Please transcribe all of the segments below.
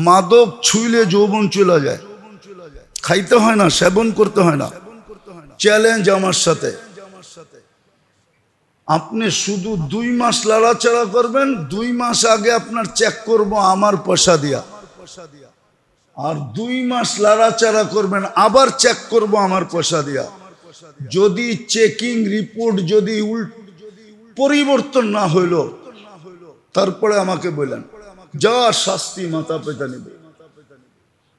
মাদক ছুইলে যৌবন চলে যায়। খাইতে হয় না, সেবন করতে হয় না। চ্যালেঞ্জ আমার সাথে। আপনি শুধু দুই মাস লড়াচড়া করবেন, দুই মাস আগে আপনার চেক করব আমার পয়সা দিয়া। আর দুই মাস লড়াচড়া করবেন, আবার চেক করব আমার পয়সা দিয়া। যদি চেকিং রিপোর্ট যদি উল্ট পরিবর্তন না হইল, তারপরে আমাকে বললেন যা শাস্তি মাথা পেতে নেবে।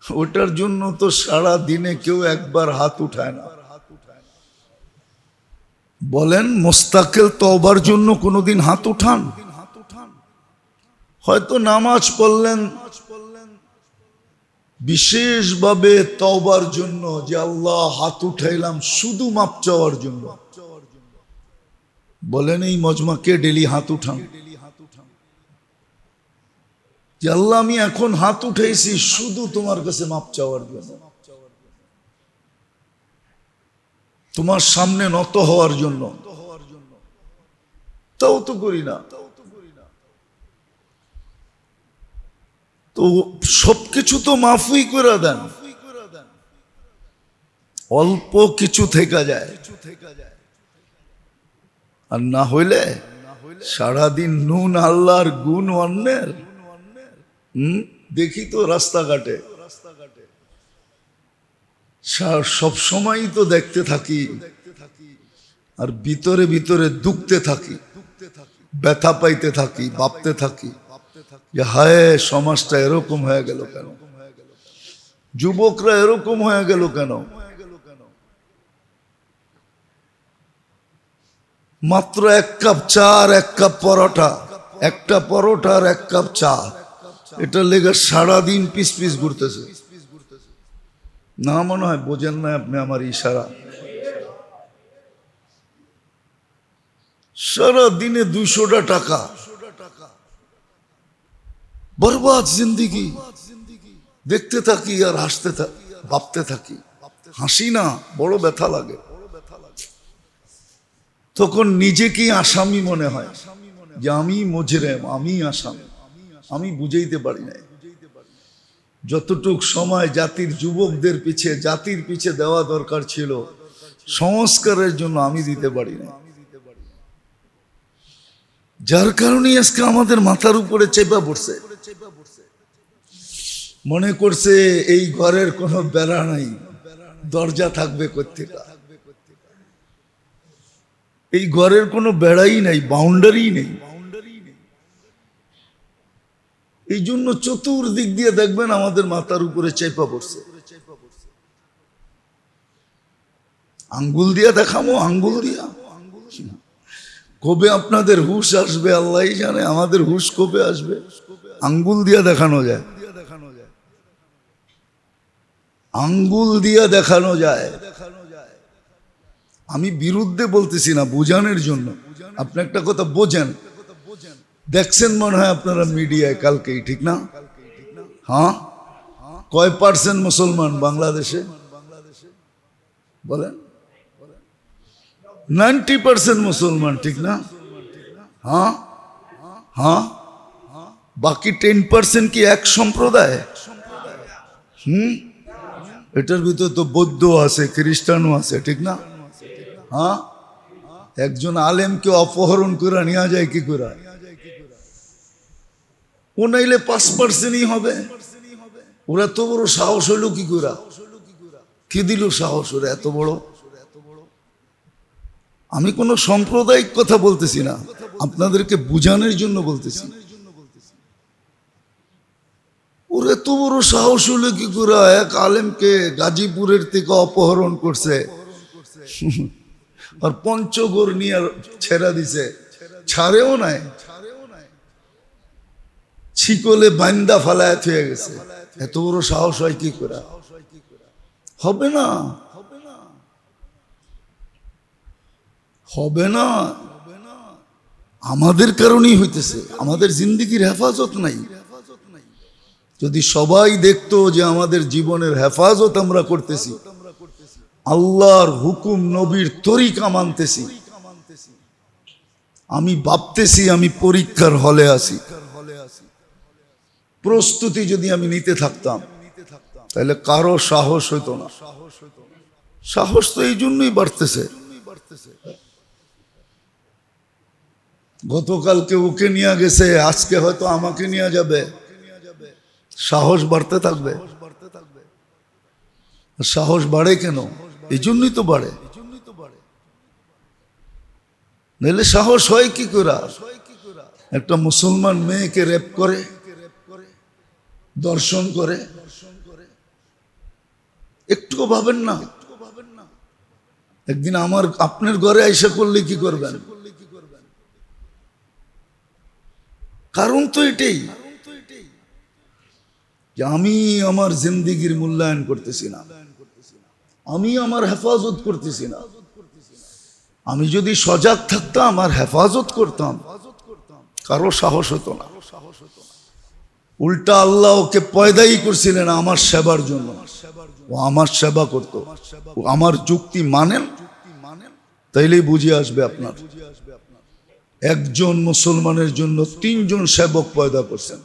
ওটার জন্য তো সারা দিনে কেউ একবার হাত উঠায় না। বলেন, মোস্তাকেল তওবার জন্য কোনোদিন হাত উঠান? হয়তো নামাজ পড়লেন, বিশেষভাবে তবার জন্য যে আল্লাহ হাত উঠাইলাম শুধু মাপ চাওয়ার জন্য। বলেন, এই মজমাকে ডেলি হাত উঠান। যে আল্লাহ, আমি এখন হাত উঠাইছি, শুধু তোমার কাছে মাপ চাওয়ার জন্য। তোমার সামনে নত হওয়ার জন্য। তাও তো করি না। তো সবকিছু তো মাফই করে দেন। অল্প কিছু থেকে যায়। আর না হইলে সারাদিন নুন আল্লাহর গুণ অন্যের। দেখি তো রাস্তাঘাটে। সব সময় তো দেখতে থাকি। আর ভিতরে ভিতরে দুখতে থাকি। ব্যথা পাইতে থাকি, ভাবতে থাকি। যে হায়, সমাজটা এরকম হয়ে গেল কেন? যুবকরা এরকম হয়ে গেল কেন? মাত্র এক কাপ চা আর এক কাপ পরোটা। একটা পরোটা আর এক কাপ চা। এটা লেগে সারাদিন পিস পিস ঘুরতেছে। না মনে হয় বোঝেন না আপনি আমার ইশারা। সারা দিনে দুইশোটা টাকা। বরবাদ জিন্দিগি। দেখতে থাকি আর হাসতে থাকি ভাবতে থাকি। হাসি না, বড় ব্যথা লাগে। তখন নিজেকেই আসামি মনে হয় যে আমি মজরেম, আমি আসামি। আমি বুঝাইতে পারি না যতটুক সময় জাতির যুবকদের পিছে, জাতির পিছে দেওয়া দরকার ছিল, সংস্কারের জন্য আমি দিতে পারি না যার কারণে আজকে আমাদের মাথার উপরে চেপা পড়ছে। মনে করছে এই ঘরের কোনো বেড়া নাই, দরজা থাকবে কোথেকা এই ঘরের কোনো বেড়াই নাই বাউন্ডারি নেই। এই জন্য চতুর্দিক দিয়ে দেখবেন আমাদের মাথার উপরে চেপা পড়ছে। আঙ্গুল দিয়া দেখামো, আঙ্গুল দিয়া। কবে আপনাদের হুশ আসবে আল্লাহ জানে, আমাদের হুশ কবে আসবে। আঙ্গুল দিয়া দেখানো যায়। আঙ্গুল দিয়া দেখানো যায়। আমি বিরুদ্ধে বলতেছি না, বোঝানোর জন্য। আপনি একটা কথা বোঝেন। দেখছেন মনে হয় আপনারা মিডিয়ায় কালকেই, ঠিক না? হ্যাঁ? কয় পার্সেন্ট মুসলমান বাংলাদেশে? বলেন। নাইনটি পার্সেন্ট মুসলমান, ঠিক না? হ্যাঁ? হ্যাঁ? বাকি টেন পার্সেন্ট কি এক সম্প্রদায়? হুম? এটার ভিতরে তো বৌদ্ধ আছে, খ্রিস্টানও আছে, ঠিক না? হ্যাঁ? একজন আলেমকে অপহরণ করে নেওয়া যায় কি করে? ও নাইলে পাঁচ পার্সেন্টই হবে। ওরা তো বড় সাহস হইল কি করে কি দিল সাহস ওরা এত বড়? আমি কোনো সাম্প্রদায়িক কথা বলতেছি না, আপনাদেরকে বুঝানোর জন্য বলতেছি। ওর এত বড় সাহস হলো কি করে এক আলেমকে গাজীপুরের থেকে অপহরণ করছে। আর পঞ্চগড় নিয়ে ছেড়া দিছে। ছাড়েও নাই। ছিকলে বান্দা ফালায় থয়ে গেছে। এত বড় সাহস হয় কি করে? হবে না। হবে না। আমাদের কারণেই হইতেছে। আমাদের জিন্দিগির হেফাজত নাই। যদি সবাই দেখতো যে আমাদের জীবনের হেফাজত আমরা করতেছি, আল্লাহর হুকুম, নবীর তরিকা মানতেছি, আমি ভাবতেছি আমি পরীক্ষার হলে আছি। প্রস্তুতি যদি আমি নিতে থাকতাম, তাহলে কারও সাহস হইতো না। সাহস তো এই জন্যই বাড়তেছে। গতকালকে ওকে নিয়ে গেছে, আজকে হয়তো আমাকে নিয়ে যাবে। সাহস বাড়তে থাকবে। সাহস বাড়ে কেন? এই জন্যই তো বাড়ে। নাহলে সাহস হয় কি করে? একটা মুসলমান মেয়েকে রেপ করে দর্শন করে। একটুও ভাবেন না। একদিন আমার, আপনার ঘরে আইসা করলে কি করবেন? কারণ তো এটাই যে আমি আমার জিন্দিগির মূল্যায়ন করতেছি না। আমি আমার হেফাজত করতেছি না। আমি যদি সজাগ থাকতাম আর হেফাজত করতাম, কারও সাহস হতো না। উল্টা আল্লাহ ওকে পয়দাই করছিলেন আমার সেবার জন্য। ও আমার সেবা করত। আমার যুক্তি মানেন, তাইলেই বুঝে আসবে আপনার। একজন মুসলমানের জন্য তিনজন সেবক পয়দা করছেন।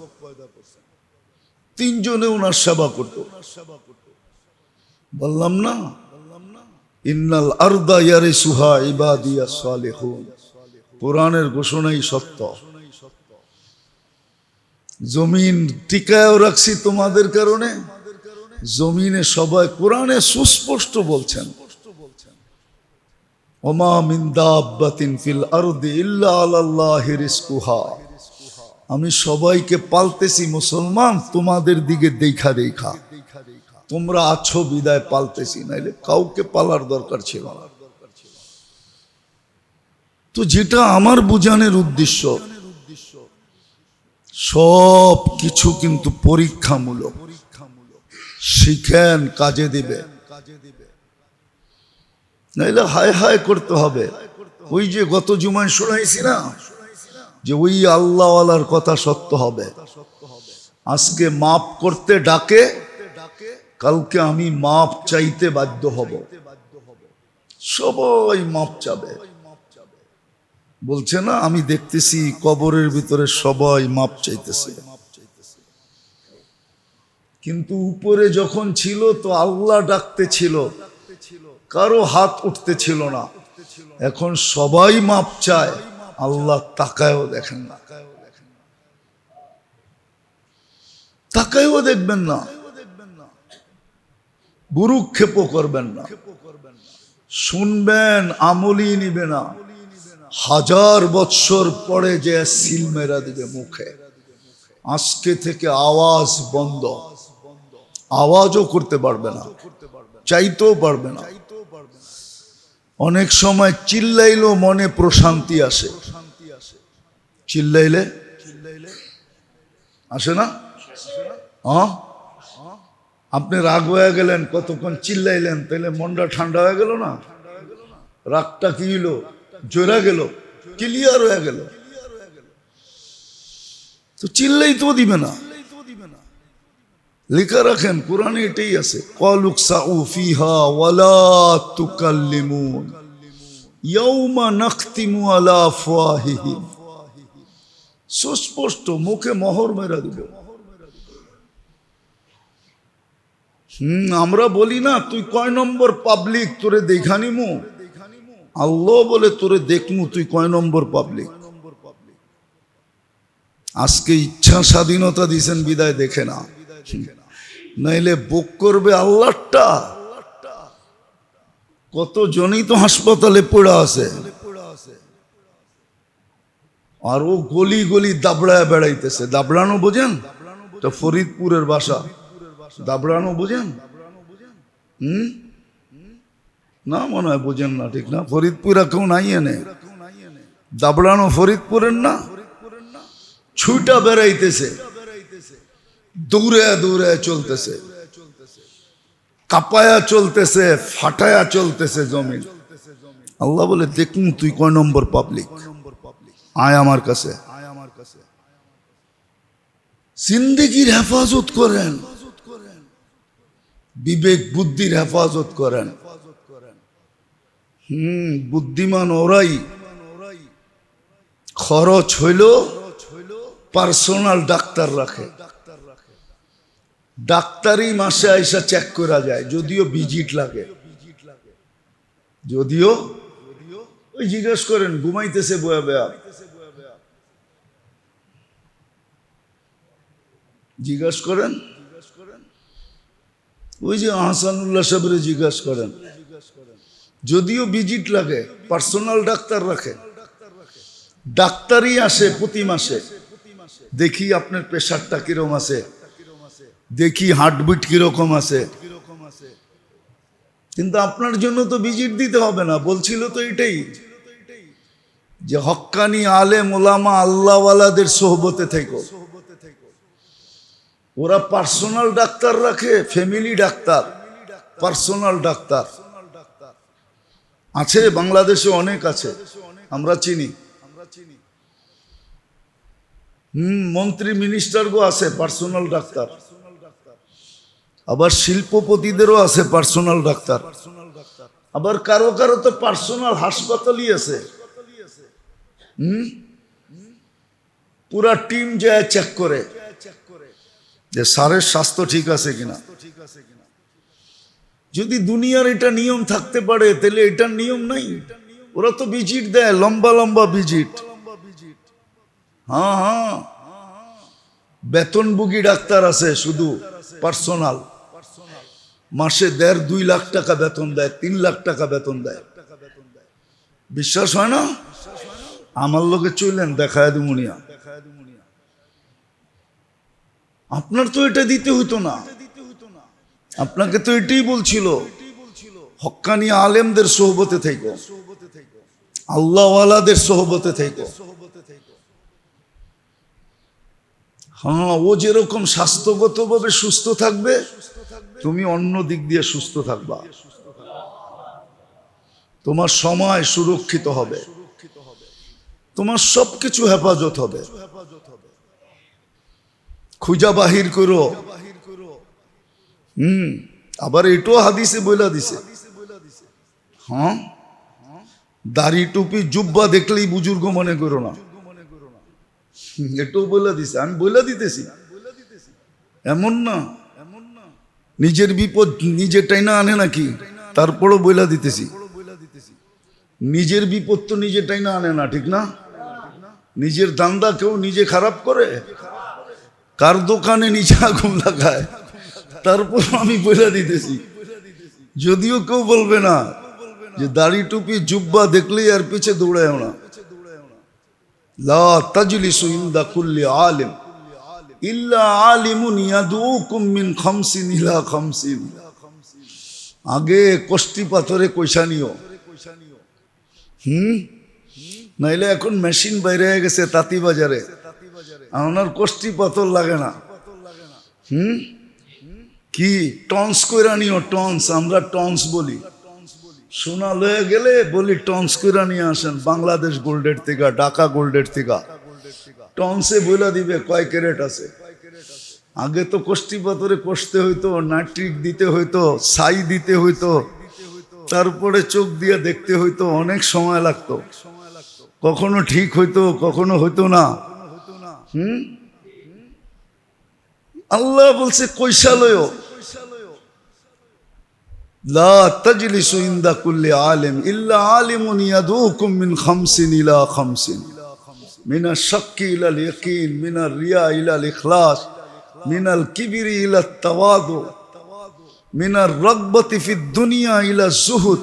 তিনজনে ওনার সেবা করত। বললাম না, ইন্নাল আরদা ইয়ারে সুহা ইবাদিয়া সালেহুন। কোরআনের ঘোষণাই সত্য। জমিন টিকায়ও রাখছি তোমাদের কারণে। জমিনে সবাই কোরআনে সুস্পষ্ট বলছেন। আমি সবাইকে পালতেছি মুসলমান, তোমাদের দিকে দেখা দেখা। তোমরা আছো, বিদায় পালতেছি, নাইলে কাউকে পালার দরকার ছিল তো যেটা আমার বুঝানোর উদ্দেশ্য সব কিছু কিন্তু পরীক্ষামূলক। শিখেন, কাজে দিবে। নাইলে হায় হায় করতে হবে। ওই যে গত জুমায় শোনাইছি না, যে ওই আল্লাহওয়ালার কথা সত্য হবে। আজকে মাপ করতে ডাকে, কালকে আমি মাপ চাইতে বাধ্য হব। সবাই মাপ চাবে। বলছে, না, আমি দেখতেছি কবরের ভিতরে সবাই মাপ চাইতেছে। কিন্তু উপরে যখন ছিল তো আল্লাহ ডাকতে ছিল, কারও হাত উঠতে ছিল না। এখন সবাই মাপ চায়, আল্লাহ তাকায়ও দেখেন না। তাকায়ও দেখবেন না। গুরুক্ষেপ করবেন না। শুনবেন আমলি নিবে না। হাজার বৎসর পরে যে সিল মেরা দিবে মুখে, আজকে থেকে আওয়াজ বন্ধ। আওয়াজও করতে পারবে না, চাইতেও পারবে না। অনেক সময় চিল্লাইলেও মনে প্রশান্তি আসে। চিল্লাইলে? আসে না? হ্যাঁ? আপনি রাগ হয়ে গেলেন, কতক্ষণ চিল্লাইলেন তাহলে মনটা ঠান্ডা হয়ে গেল না? রাগটা কি হলো জোরা গেল ক্লিয়ার হয়ে গেল। তো চিল্লাই তো দিবে না। লেখা রাখেন, কোরআনে এটাই আছে, কলুক ওয়ালা নাখতিমু আলা সুস্পষ্ট, মুখে মোহর মেরা দিব। হুম, আমরা বলি না, তুই কয় নম্বর পাবলিক? তোরে দেখানিমু আল্লাহ বলে, তোরে দেখমু, তুই কয় নম্বর পাবলিক আজকে ইচ্ছা স্বাধীনতা দিছেন বিদায় দেখে না। নাইলে বুক করবে আল্লাহটা। কত জনই তো হাসপাতালে পড়ে আছে। আর ও গলি গলি দাবড়ায় বেড়াইতেছে। দাবড়ানো বোঝেন? ফরিদপুরের বাসা। দাবড়ানো বোঝেন? হুম? না, মনে হয় বোঝেন না, ঠিক না? ফরিদপুরা কেউ নাই এনে। দাবড়ানো ফরিদপুরের না? ছুটা বেড়াইতেছে। দৌড়ে দৌড়ে চলতেছে। কাপায়া চলতেছে, ফাটায়া চলতেছে জমিন। আল্লাহ বলে, দেখুন তুই কয় নম্বর পাবলিক আয় আমার কাছে। জিন্দিগির হেফাজত করেন। বিবেক বুদ্ধির হেফাজত করেন। হুম, বুদ্ধিমান ওরাই খরচ হইল পার্সোনাল ডাক্তার রাখে। ডাক্তারই মাসে আইসা চেক করা যায়, যদিও ভিজিট লাগে। যদিও ওই জিজ্ঞেস করেন, ঘুমাইতেছে বয়া বয়া। জিজ্ঞেস করেন? ওই যে আহসানুল্লাহ সাহেবের জিজ্ঞেস করেন। যদিও ভিজিট লাগে পার্সোনাল ডাক্তার রাখে। ডাক্তারই আসে প্রতি মাসে। দেখি আপনার প্রেশারটা কীরকম আছে। দেখি হার্টবিট কীরকম আছে। কিন্তু আপনার জন্য তো ভিজিট দিতে হবে না, বলছিল তো এটাই। যে হক্কানি আলে মোলামা আল্লাহওয়ালাদের সোহবতে থেকো। ওরা পার্সোনাল ডাক্তার রাখে ফ্যামিলি ডাক্তার পার্সোনাল ডাক্তার। আছে, বাংলাদেশে অনেক আছে। আমরা চিনি। হুম, মন্ত্রী, মিনিস্টারগো আছে, পার্সোনাল ডাক্তার। আবার শিল্পপতিদেরও আছে, পার্সোনাল ডাক্তার। আবার কারও কারও তো পার্সোনাল হাসপাতালই আছে। হুম? পুরা টিম যায় চেক করে যে স্যারের স্বাস্থ্য ঠিক আছে কিনা। যদি দুনিয়ার এটা নিয়ম থাকতে পারে, তাহলে এটার নিয়ম নাই। ওরা তো ভিজিট দেয়, লম্বা লম্বা ভিজিট হ্যাঁ হ্যাঁ। বেতনভোগী ডাক্তার আছে শুধু, পার্সোনাল। মাসে দেড় দুই লাখ টাকা বেতন দেয়, তিন লাখ টাকা বেতন দেয়। বিশ্বাস হয় না? আমার লোকে চললেন, দেখায় দুমুনিয়া। আপনার তো এটা দিতে হতো না। আপনাকে তো এটাই বলছিল, হক্কানি আলেমদের সোহবতে থেকে, আল্লাহওয়ালাদের সোহবতে থেকে। হ্যাঁ ও যেরকম স্বাস্থ্যগতভাবে সুস্থ থাকবে, তুমি অন্য দিক দিয়ে সুস্থ থাকবা। তোমার সময় সুরক্ষিত হবে। তোমার সবকিছু হেফাজত হবে। খুঁজা বাহির করো। হুম। আবার এটাও হাদিসে বইলা দিছে। হ্যাঁ? দাড়ি, টুপি, জুব্বা দেখলেই বুজুর্গ মনে করো না। এটাও বইলা দিছে। আমি বইলা দিতেছি। এমন না। নিজের বিপদ নিজে টাইনা আনে নাকি? তারপরও বইলা দিতেছি। নিজের বিপদ তো নিজে টাইনা আনে না, ঠিক না? নিজের দান্দা কেউ নিজে খারাপ করে? কার দোকানে নিচে আগুন লাগায়? তারপর আমি বলে দিতেছি। যদিও কেউ বলবে না যে দাড়ি টুপি, জুব্বা দেখলেই আর পিছে দৌড়ায় না। লা আগে কষ্টি পাথরে কইসা নিও। হুম? নাইলে এখন মেশিন বাইরে গেছে তাঁতি বাজারে। আমার কষ্টি পাথর লাগে না। হুম? কি টন্স কইরা নিও, টন্স, আমরা টন্স বলি। সোনা লয়ে গেলে বলি টন্স কইরা নিয়ে আসেন, বাংলাদেশ গোল্ডের থেকে, ঢাকা গোল্ডের থেকে। টন্সে বইলা দিবে কয় ক্যারেট আছে? আগে তো কষ্টি পাথরে কষতে হইতো, নাট্রিক দিতে হইতো, ছাই দিতে হইতো। তারপরে চোখ দিয়ে দেখতে হইতো, অনেক সময় লাগতো। কখনো ঠিক হইতো, কখনো হইতো না। হুম? আল্লাহ বলছে কৈশালয় লা তাজলিসু ইনদা কুল্লি আলিম ইল্লা আলিমুন ইয়াদুকুম মিন খামসিন ইলা খামসিন من الشك إلى اليقين من الرياء إلى الإخلاص من الكبر إلى التواضع من الرغبة في الدنيا إلى الزهد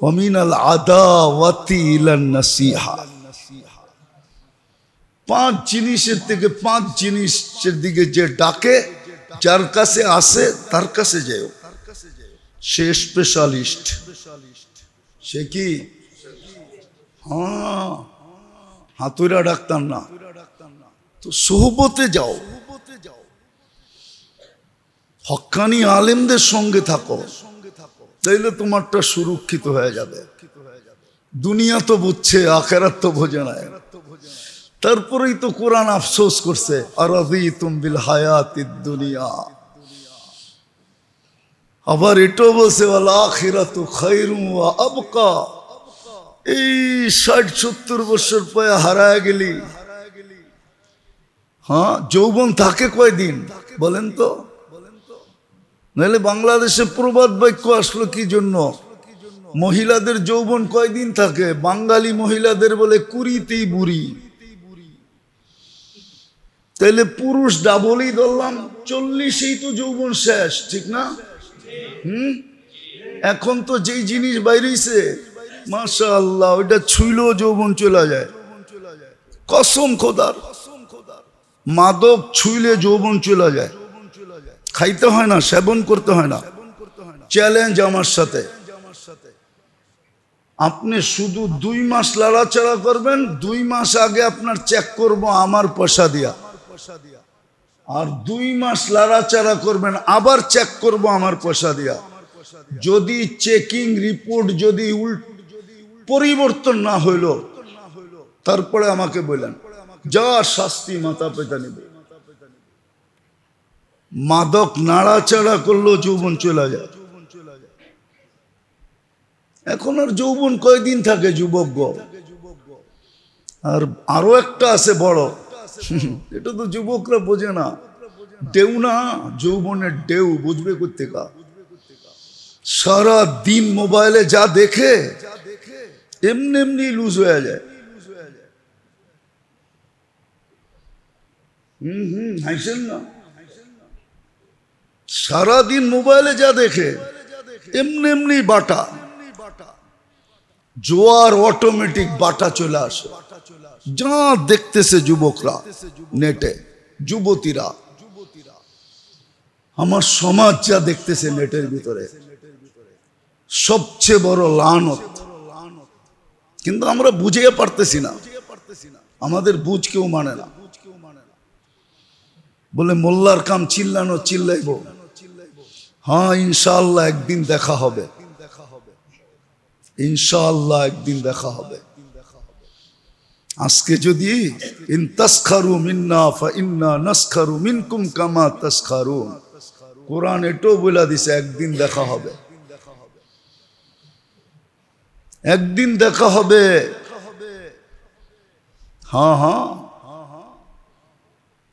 ومن العداوة إلى النصيحة পাঁচ জিনিসের থেকে পাঁচ জিনিসের দিকে যে ডাকে যার কাছে আসে তার কাছে যেও সে স্পেশালিস্ট সে কি? হ্যাঁ। হাতুরা ডাক্তার না। তো সোহবতে যাও। হক্কানি আলেমদের সঙ্গে থাকো। তাইলে তোমারটা সুরক্ষিত হয়ে যাবে। দুনিয়া তো বুঝছে, আখেরাত তো বোঝে না তারপরেই তো কোরআন আফসোস করছে আর বিল হায়াতি দুনিয়া। আবার এটাও বলছে আখিরাতু খাইরু ওয়া আবকা। এই ষাট, সত্তর বছর পরে হারায় গেলি। হ্যাঁ যৌবন থাকে কয়দিন, বলেন তো? নাহলে বাংলাদেশে প্রবাদ বাক্য আসলো কি জন্য? মহিলাদের যৌবন কয়দিন থাকে? বাঙালি মহিলাদের বলে কুড়িতেই বুড়ি। তাইলে পুরুষ ডাবলই ধরলাম, চল্লিশেই তো যৌবন শেষ, ঠিক না? হুম? এখন তো যেই জিনিস বাইরেছে মাশা আল্লাহ ওইটা ছুইলেও যৌবন চলে যায়। কসম খোদার, মাদক ছুইলে যৌবন চলে যায়। খাইতে হয় না, সেবন করতে হয় না। চ্যালেঞ্জ আমার সাথে। আপনি শুধু দুই মাস লাড়াচাড়া করবেন, দুই মাস আগে আপনার চেক করব আমার পয়সা দিয়া। আর দুই মাস লাড়াচাড়া করবেন, আবার চেক করব আমার পয়সা দিয়া। যদি চেকিং রিপোর্ট যদি পরিবর্তন না হইল, তারপরে আমাকে বললেন, যা শাস্তি মাথা পেতে নেবে। মাদক নাড়াচাড়া করলেও যৌবন চলে যায়। এখন আর যৌবন কয়দিন থাকে, যুবক আর আরও একটা আছে বড়। এটা তো যুবকরা বোঝে না। ডেউ না, যৌবনের ডেউ বুঝবে কোথেকা সারা দিন মোবাইলে যা দেখে, এমনি এমনি লুজ হয়ে যায়। হুম হুম মোবাইলে যা দেখে, এমনি এমনি বাটা। জোয়ার অটোমেটিক বাটা চলে আসে। যা দেখতেছে যুবকরা নেটে, যুবতীরা। আমার সমাজ যা দেখতেছে নেটের ভিতরে, সবচেয়ে বড় লানত। কিন্তু আমরা বুঝিয়ে পারতেছি না। আমাদের বুঝ কেউ মানে না। বলে, মোল্লার কাম চিল্লানো চিল্লাইব। হ্যাঁ ইনশাল্লাহ একদিন দেখা হবে। ইনশাল্লাহ একদিন দেখা হবে। আজকে যদি ইন মিন্না ফা মিনকুম কামা কোরআন এটাও বলে দিছে, একদিন দেখা হবে। একদিন দেখা হবে। হ্যাঁ হ্যাঁ।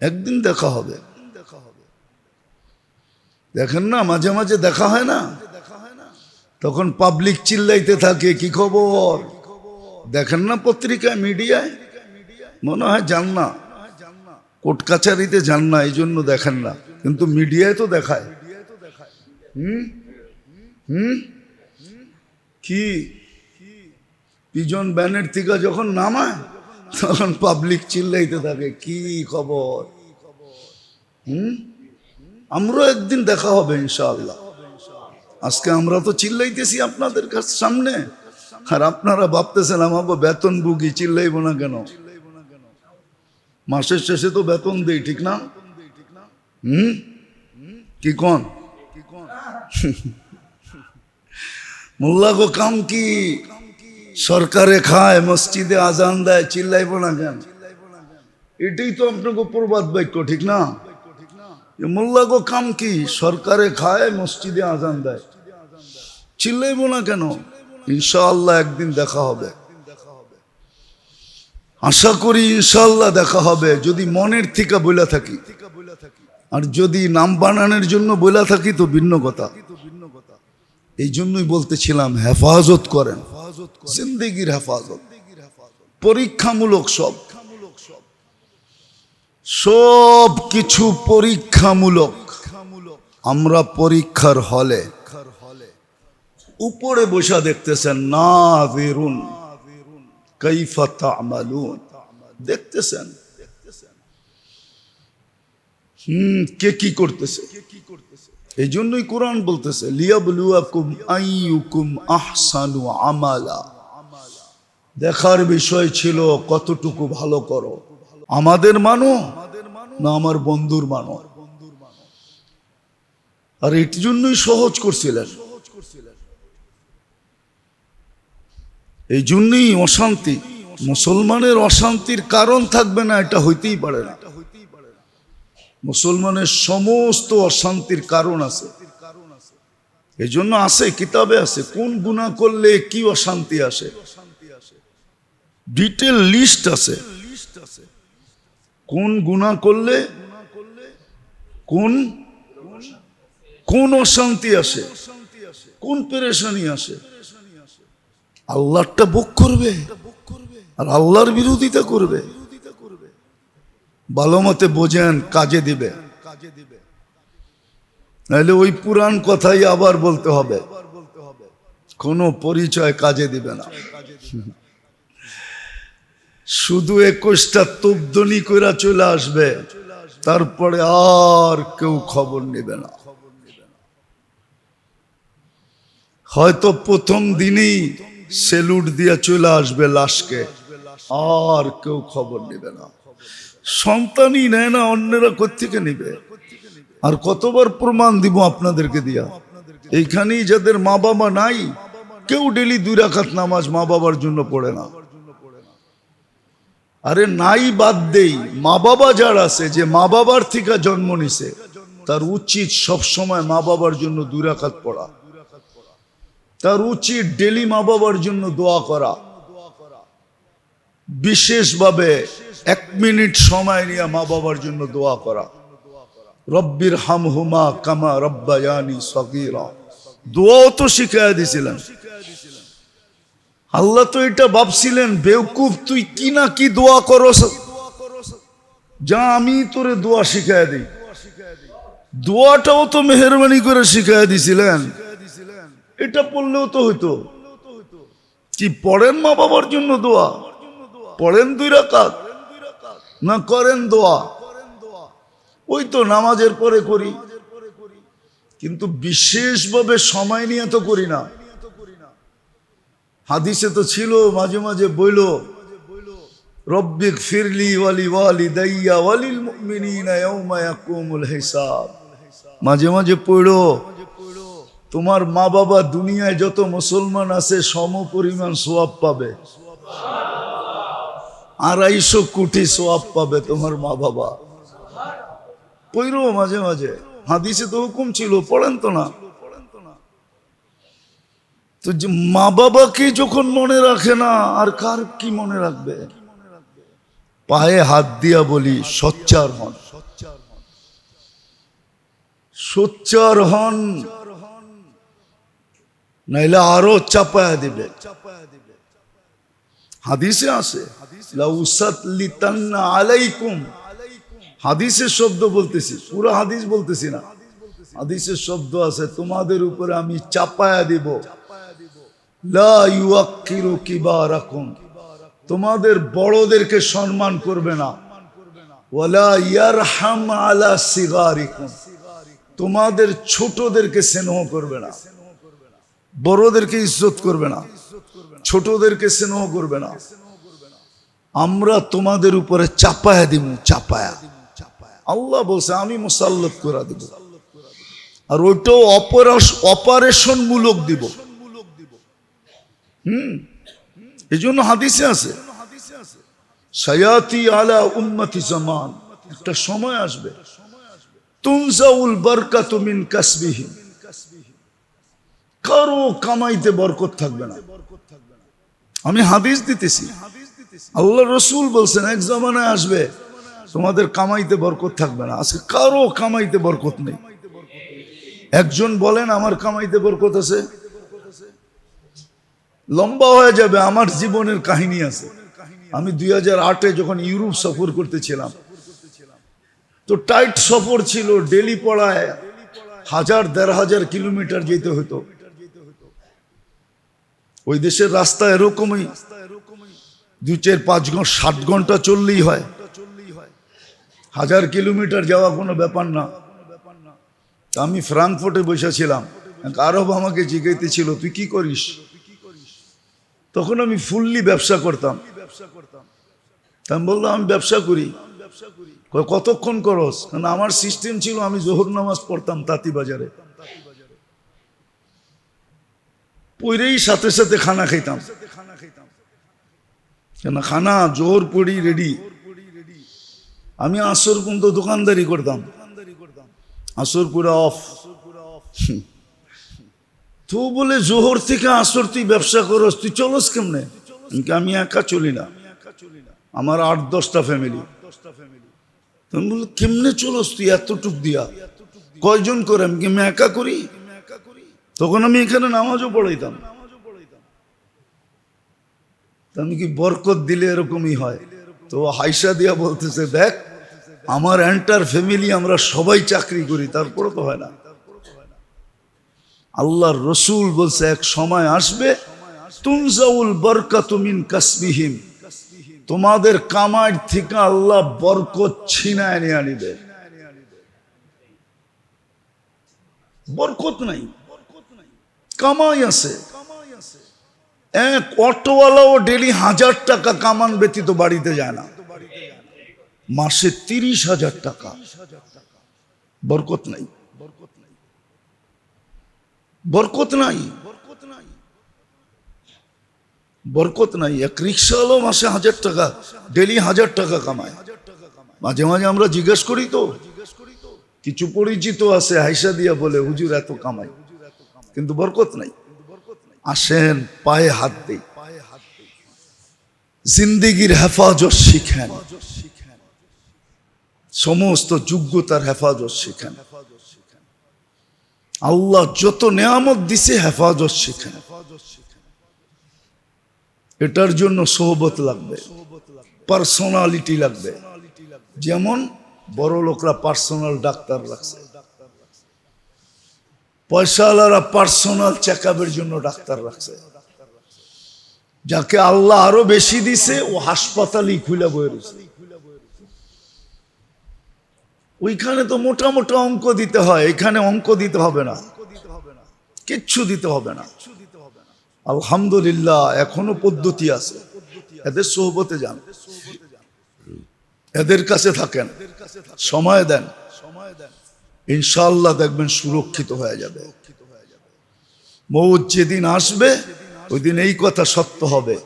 একদিন দেখা হবে। দেখেন না, মাঝে মাঝে দেখা হয় না? তখন পাবলিক চিল্লাইতে থাকে, কি খবর? দেখেন না পত্রিকায় মিডিয়ায়? মনে হয় যান না। কোর্ট কাছারিতে যান না, এই জন্য দেখেন না। কিন্তু মিডিয়ায় তো দেখায়। হুম? হুম? কি? পিজন ব্যানের থেকে যখন নামায়, তখন পাবলিক চিল্লাইতে থাকে, কি খবর? হুম? আমরাও একদিন দেখা হবে ইনশাআল্লাহ। আজকে আমরা তো চিল্লাইতেছি আপনাদের কাছে সামনে। আর আপনারা ভাবতেছেন আমাকে বেতন বুকি চিল্লাইব না কেন? মাসের শেষে তো বেতন দেই, ঠিক না? হুম? কি কন? মোল্লা গো, কাম কি? সরকারে খায়, মসজিদে আজান দেয়, চিল্লাইব না কেন? এটাই তো আপনাকে প্রবাদ বাক্য, ঠিক না? মোল্লা গো, কাম কি? সরকারে খায়, মসজিদে আজান দেয়। চিল্লাইব না কেন? ইনশাআল্লাহ একদিন দেখা হবে। আশা করি ইনশাআল্লাহ দেখা হবে, যদি মনের থেকে বইলা থাকি। আর যদি নাম বানানোর জন্য বইলা থাকি তো ভিন্ন কথা। এই জন্যই বলতেছিলাম, হেফাজত করেন। জিন্দিগির হেফাজত। পরীক্ষামূলক সব। সব কিছু পরীক্ষামূলক। আমরা পরীক্ষার হলে উপরে বসা দেখতেছেন না বেরুন কৈফা তামালুন। দেখতেছেন? হুম, কে কি করতেছে? এই জন্যই কোরআন বলতেছে, লিয়াবলুয়াকুম আইয়ুকুম আহসানু আমালা। দেখার বিষয় ছিল, কতটুকু ভালো করো? আমাদের মানো না আমার বন্ধুর মানো? আর এর জন্যই সহজ করছিলেন। এই জন্যই অশান্তি। মুসলমানের অশান্তির কারণ থাকবে না, এটা হইতেই পারে না। মুসলমানের সমস্ত অশান্তির কারণ আছে। এই জন্য আছে, কিতাবে আছে, কোন গুণা করলে কি অশান্তি আসে। ডিটেল লিস্ট আছে। কোন গুণা করলে, কোন কোন অশান্তি আসে, কোন পেরেশানি আসে। আল্লাহটা বুক করবে আর আল্লাহর বিরোধিতা করবে। ভালো মতে বোঝেন, কাজে দিবে। নাহলে ওই পুরান কথাই আবার বলতে হবে। কোনো পরিচয় কাজে দিবে না। শুধু একুশটা তুবদনি কইরা চলে আসবে, তারপরে আর কেউ খবর নেবে না। হয়তো প্রথম দিনেই সেলুট দিয়ে চলে আসবে লাশকে। আর কেউ খবর নেবে না। সন্তানই নেয় না, অন্যরা কোথেকে নিবে? আর কতবার প্রমাণ দিব আপনাদেরকে দিয়া? এইখানেই যাদের মা বাবা নাই, কেউ ডেলি দুই রাখাত নামাজ মা বাবার জন্য পড়ে না। আরে নাই বাদ দেই মা বাবা যার আছে, যে মা বাবার থেকে জন্ম নিছে, তার উচিত সব সময় মা বাবার জন্য দুই রাখাত পড়া। তার উচিত ডেলি মা বাবার জন্য দোয়া করা। বিশেষভাবে এক মিনিট সময় নিয়ে মা বাবার জন্য দোয়া করা। রব্বির হাম হুমা কামা রব্বায়ানি সগীরা। দোয়াও তো শিখাইয়া দিছিলেন আল্লাহ তো এটা ভাবছিলেন, বেউকুফ, তুই কি না কি দোয়া করস? যা আমি তোরে দোয়া শিখাই দিই। দোয়াটাও তো মেহরবানি করে শিখাই দিছিলেন এটা পড়লেও তো হইতো। কি পড়েন মা বাবার জন্য দোয়া? পড়েন দুই রাকাত? না করেন দোয়া? ওই তো নামাজের পরে করি। কিন্তু বিশেষভাবে সময় নিয়ে তো করি না। হাদিসে তো ছিল, মাঝে মাঝে বইল রব্বিক ফিরলি ওয়ালি ওয়ালি দাইয়া ওয়ালিল মুমিনিনা ইয়াউমা ইয়াকুমুল হিসাব। মাঝে মাঝে পড়ো তোমার মা বাবা দুনিয়ায় যত মুসলমান আছে সম পরিমাণ সোয়াব পাবে। আড়াইশো কোটি সোয়াব পাবে তোমার মা বাবা। পইরো মাঝে মাঝে। হাদিসে তো হুকুম ছিল, পড়েন তো না। তো যে মা বাবাকে যখন মনে রাখে না, আর কার কি মনে রাখবে? পায়ে হাত দিয়া বলি, সচ্চার হন। সোচ্চার হন। নাইলে আরও চাপায়া দিবে হাদিসে আছে আলাইকুম হাদিসের শব্দ বলতেছি পুরো হাদিস বলতেছি না হাদিসের শব্দ আছে তোমাদের উপরে আমি চাপায়া দিব তোমাদের বড়দেরকে সম্মান করবে না তোমাদের ছোটদেরকে স্নেহ করবে না বড়দেরকে ইজ্জত করবে না, ছোটদেরকে স্নেহ করবে না। আমরা তোমাদের উপরে চাপায়া দিব, চাপায়া। আল্লাহ বলছে, আমি মুসাল্লত করে দিব। আর ওইটাও অপারেশন মূলক দিব। হুম? এই জন্য হাদিসে আছে, সায়াতি আলা উম্মতি জামান। একটা সময় আসবে। তুনজাউল বরকাত মিন কাসবিহিম। কারও কামাইতে বরকত থাকবে না। আমি হাদিস দিতেছি। আল্লাহ রসুল বলছেন, এক জমানায় আসবে, তোমাদের কামাইতে বরকত থাকবে না। আজকে কারও কামাইতে বরকত নেই। একজন বলেন, আমার কামাইতে বরকত আছে? লম্বা হয়ে যাবে, আমার জীবনের কাহিনী আছে। আমি দুই হাজার আটে যখন ইউরোপ সফর করতেছিলাম, তো টাইট সফর ছিল, ডেলি পড়ায় হাজার, দেড় হাজার কিলোমিটার যেতে হতো। ওই দেশের রাস্তা এরকমই। দুই চার পাঁচ ঘণ্টা ষাট ঘণ্টা চললেই হয়। হাজার কিলোমিটার যাওয়া কোনো ব্যাপার না। তা আমি ফ্রাঙ্কফুর্টে বসেছিলাম আরব আমাকে জিজ্ঞাইতেছিল তুই কি করিস? তখন আমি ফুললি ব্যবসা করতাম। আমি বললাম, আমি ব্যবসা করি। কতক্ষণ করস আমার সিস্টেম ছিল, আমি জোহর নামাজ পড়তাম তাঁতি বাজারে। পইরেই সাথে সাথে খানা খাইতাম। কেন খানা জোহর পড়ি রেডি আমি আসর পর্যন্ত দোকানদারি করতাম। আসর পুরা অফ তো বলে, জোহর থেকে আসর তুই ব্যবসা করস, তুই চলস কেমনে? আমি একা চলি না। আমার আট, দশটা ফ্যামিলি তুমি বলে কেমনে চলস তুই? এতটুক দিয়া। কয়জন করে? আমি কি একা করি? তখন আমি এখানে নামাজও পড়াইতাম। আমি কি বরকত দিলে এরকমই হয়? তো হাইসা দিয়া বলতেছে, দেখ, আমার এন্টার ফ্যামিলি আমরা সবাই চাকরি করি তারপরে তো হয় না। আল্লাহর রসুল বলছে, এক সময় আসবে তুনজাউল বরকাতুমিন কাসবিহিম। তোমাদের কামাই থেকে আল্লাহ বরকত ছিনায় নিয়ে আনিবে। বরকত নাই। কামাই আছে। এক অটোওয়ালাও ডেলি হাজার টাকা কামান ব্যতীত বাড়িতে যায় না। মাসে তিরিশ হাজার টাকা। বরকত নাই। বরকত নাই। বরকত নাই। এক রিক্সাওয়ালাও মাসে হাজার টাকা, ডেলি হাজার টাকা কামায়। মাঝে মাঝে আমরা জিজ্ঞেস করি তো, কিছু পরিচিত আছে হাইসা দিয়া বলে, হুজুর এত কামাই। কিন্তু বরকত নাই। আসেন, পায়ে হাত দেই। জিন্দিগির হেফাজত শিখেন। সমস্ত যোগ্যতার হেফাজত শিখেন। আল্লাহ যত নেয়ামত দিছে হেফাজত শিখেন। এটার জন্য সোহবত লাগবে। পার্সোনালিটি লাগবে। যেমন বড় লোকরা পার্সোনাল ডাক্তার রাখছে। পয়সাওয়ালারা পার্সোনাল চেক জন্য ডাক্তার রাখছে। যাকে আল্লাহ আরও বেশি দিছে, ও হাসপাতালই খুলে বয়ে রয়েছে। ওইখানে তো মোটা মোটা অঙ্ক দিতে হয়, এখানে অঙ্ক দিতে হবে না। কিচ্ছু দিতে হবে না। আলহামদুলিল্লাহ, এখনও পদ্ধতি আছে। এদের সোহবতে যান। এদের কাছে থাকেন। সময় দেন সময় দেন। ইনশাল্লাহ দেখবেন সুরক্ষিত হয়ে যাবে। মৌত যেদিন আসবে ওই দিন এই কথা সত্য হবে।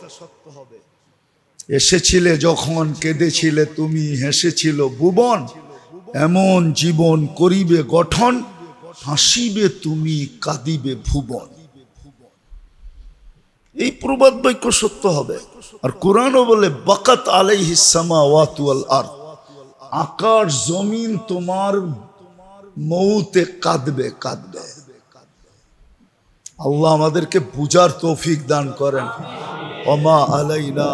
এসেছিলে যখন কেঁদেছিলে, তুমি হেসেছিল, ভুবন, এমন জীবন করিবে গঠন, হাসিবে তুমি, কাঁদিবে ভুবন। এই প্রবাদ বাক্য সত্য হবে। আর কোরআনও বলে, বাকাত আলাই হিসামা ওয়াতুয়াল আর আকাশ, জমিন তোমার মৌতে কাঁদবে কাঁদবে। আল্লাহ আমাদেরকে বুঝার তৌফিক দান করেন। অমা আলাইনা